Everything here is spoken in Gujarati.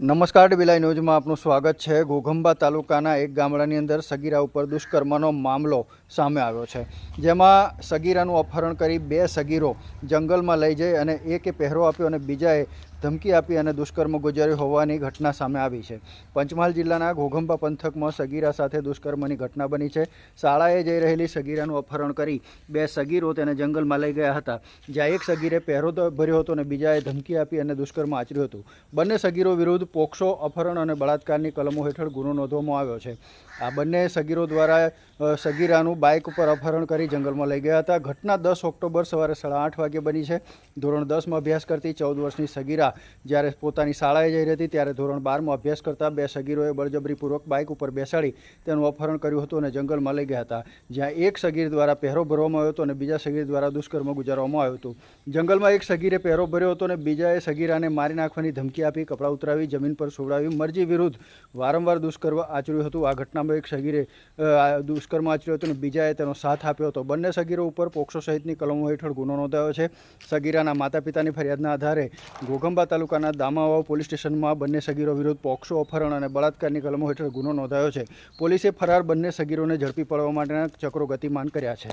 નમસ્કાર ડિબિલાઈ ન્યૂઝમાં આપનું સ્વાગત છે. ઘોઘંબા તાલુકાના એક ગામડાની અંદર સગીરા ઉપર દુષ્કર્મનો મામલો સામે આવ્યો છે. જેમાં સગીરાનું અપહરણ કરી બે સગીરો જંગલમાં લઈ જઈ અને એકે પહેરો આપ્યો અને બીજાએ ધમકી આપી અને દુષ્કર્મ ગુજાર્યું હોવાની ઘટના સામે આવી છે. પંચમહાલ જિલ્લાના ઘોઘંબા પંથકમાં સગીરા સાથે દુષ્કર્મની ઘટના બની છે. શાળાએ જઈ રહેલી સગીરાનું અપહરણ કરી બે સગીરો તેને જંગલમાં લઈ ગયા હતા. જ્યાં એક સગીરે પહેરો ભર્યો હતો અને બીજાએ ધમકી આપી અને દુષ્કર્મ આચર્યું હતું. બંને સગીરો વિરુદ્ધ પોક્સો, અપહરણ અને બળાત્કારની કલમો હેઠળ ગુનો નોંધવામાં આવ્યો છે. આ બંને સગીરો દ્વારા સગીરાનું બાઇક ઉપર અપહરણ કરી જંગલમાં લઈ ગયા હતા. ઘટના દસ ઓક્ટોબર સવારે સાડા આઠ વાગે બની છે. ધોરણ દસમાં અભ્યાસ કરતી ચૌદ વર્ષની સગીરા જ્યારે પોતાની શાળાએ જઈ રહી હતી ત્યારે ધોરણ બારમાં અભ્યાસ કરતા બે સગીરોએ બળજબરીપૂર્વક બાઇક ઉપર બેસાડી તેનું અપહરણ કર્યું હતું અને જંગલમાં લઈ ગયા હતા. જ્યાં એક સગીર દ્વારા પહેરો ભરવામાં આવ્યો હતો અને બીજા સગીર દ્વારા દુષ્કર્મ ગુજારવામાં આવ્યું હતું. જંગલમાં એક સગીરે પહેરો ભર્યો હતો અને બીજાએ સગીરાને મારી નાખવાની ધમકી આપી કપડાં ઉતરાવી જમીન પર સોવડાવી મરજી વિરુદ્ધ વારંવાર દુષ્કર્મ આચર્યું હતું. આ ઘટનામાં એક સગીરે દુષ્કર્મ આચર્યું હતું અને બીજાએ તેનો સાથ આપ્યો હતો. બંને સગીરો ઉપર પોક્સો સહિતની કલમો હેઠળ ગુનો નોંધાયો છે. સગીરાના માતા પિતાની ફરિયાદના આધારે ઘોઘંબા તાલુકાના દામાવાવ પોલીસ સ્ટેશનમાં બંને સગીરો વિરુદ્ધ પોક્સો અપહરણ અને બળાત્કારની કલમો હેઠળ ગુનો નોંધાયો છે. પોલીસે ફરાર બંને સગીરોને ઝડપી પાડવા માટેના ચક્રો ગતિમાન કર્યા છે.